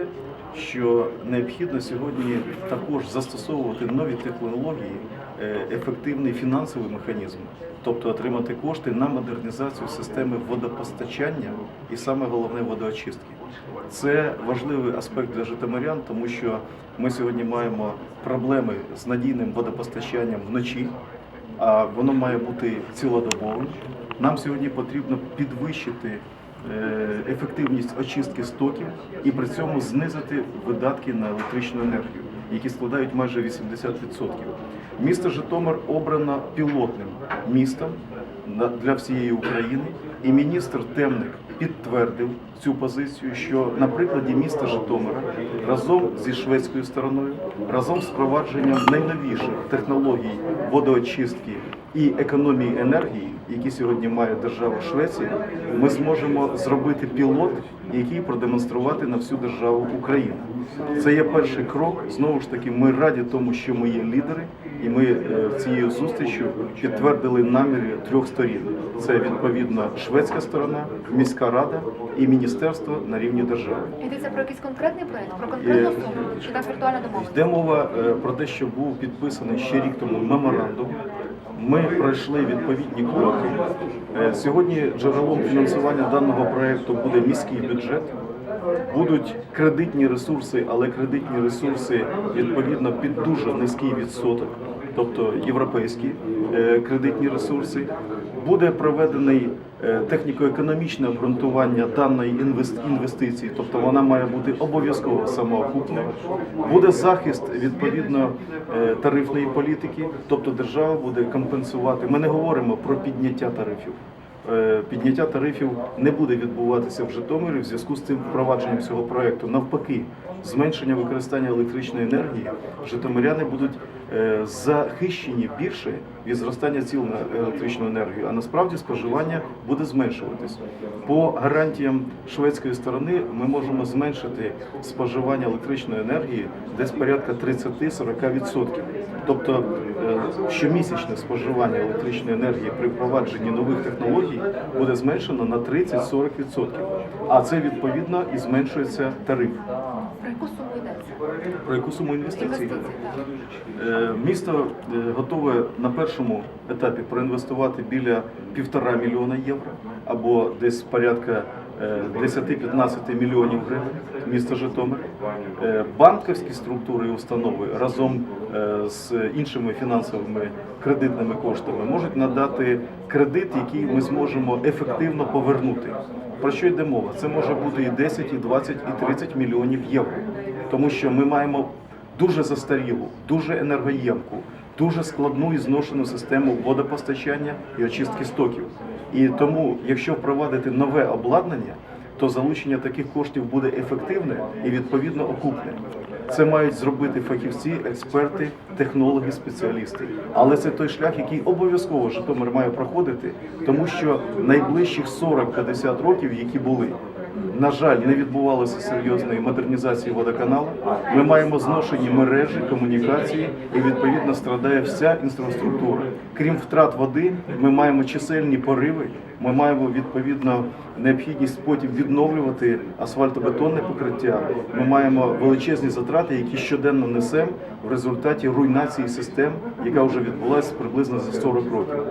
те, що необхідно сьогодні також застосовувати нові технології, е, ефективний фінансовий механізм, тобто отримати кошти на модернізацію системи водопостачання і саме головне водоочистки. Це важливий аспект для житомирян, тому що ми сьогодні маємо проблеми з надійним водопостачанням вночі, а воно має бути цілодобовим. Нам сьогодні потрібно підвищити ефективність очистки стоків і при цьому знизити видатки на електричну енергію, які складають майже 80%. Місто Житомир обрано пілотним містом для всієї України, і міністр Темник підтвердив цю позицію, що на прикладі міста Житомира разом зі шведською стороною, разом з впровадженням найновіших технологій водоочистки і економії енергії, які сьогодні має держава Швеція, ми зможемо зробити пілот, який продемонструвати на всю державу Україна. Це є перший крок. Знову ж таки, ми раді тому, що ми є лідери, і ми е, цією зустрічю підтвердили наміри трьох сторін. Це відповідно шведська сторона, міська рада і міністерство на рівні держави. Йдеться про якийсь конкретний проєкт, про конкретну Е, суму, чи так віртуальна домовленість? Йде мова е, про те, що був підписаний ще рік тому меморандум. Ми пройшли відповідні кроки. Е, Сьогодні джерелом фінансування даного проекту буде міський бюджет. Будуть кредитні ресурси, але кредитні ресурси відповідно під дуже низький відсоток, тобто європейські е, кредитні ресурси. Буде проведений техніко-економічне обґрунтування даної інвестиції, тобто вона має бути обов'язково самоокупною. Буде захист відповідно е, тарифної політики, тобто держава буде компенсувати. Ми не говоримо про підняття тарифів. Е, Підняття тарифів не буде відбуватися в Житомирі в зв'язку з цим впровадженням цього проекту. Навпаки, зменшення використання електричної енергії житомиряни будуть е, захищені більше від зростання ціл на електричну енергію, а насправді споживання буде зменшуватись. По гарантіям шведської сторони ми можемо зменшити споживання електричної енергії десь порядка 30-40%. Тобто е, щомісячне споживання електричної енергії при впровадженні нових технологій буде зменшено на 30-40%. А це відповідно і зменшується тариф. Про яку суму йдеться? Про яку суму інвестицій? Е, Місто е, готове на першому етапі проінвестувати біля півтора мільйона євро або десь порядка е, 10-15 мільйонів гривень. Місто Житомир. Е, Банківські структури і установи разом е, з іншими фінансовими кредитними коштами можуть надати кредит, який ми зможемо ефективно повернути. Про що йде мова? Це може бути і 10, і 20, і 30 мільйонів євро, тому що ми маємо дуже застарілу, дуже енергоємку, дуже складну і зношену систему водопостачання і очистки стоків. І тому, якщо впровадити нове обладнання, то залучення таких коштів буде ефективне і відповідно окупне. Це мають зробити фахівці, експерти, технологи, спеціалісти. Але це той шлях, який обов'язково Житомир має проходити, тому що найближчих 40-50 років, які були, на жаль, не відбувалося серйозної модернізації водоканалу. Ми маємо зношені мережі, комунікації, і відповідно страдає вся інфраструктура. Крім втрат води, ми маємо чисельні пориви. Ми маємо відповідно необхідність потім відновлювати асфальтобетонне покриття. Ми маємо величезні затрати, які щоденно несемо в результаті руйнації систем, яка вже відбулася приблизно за 40 років.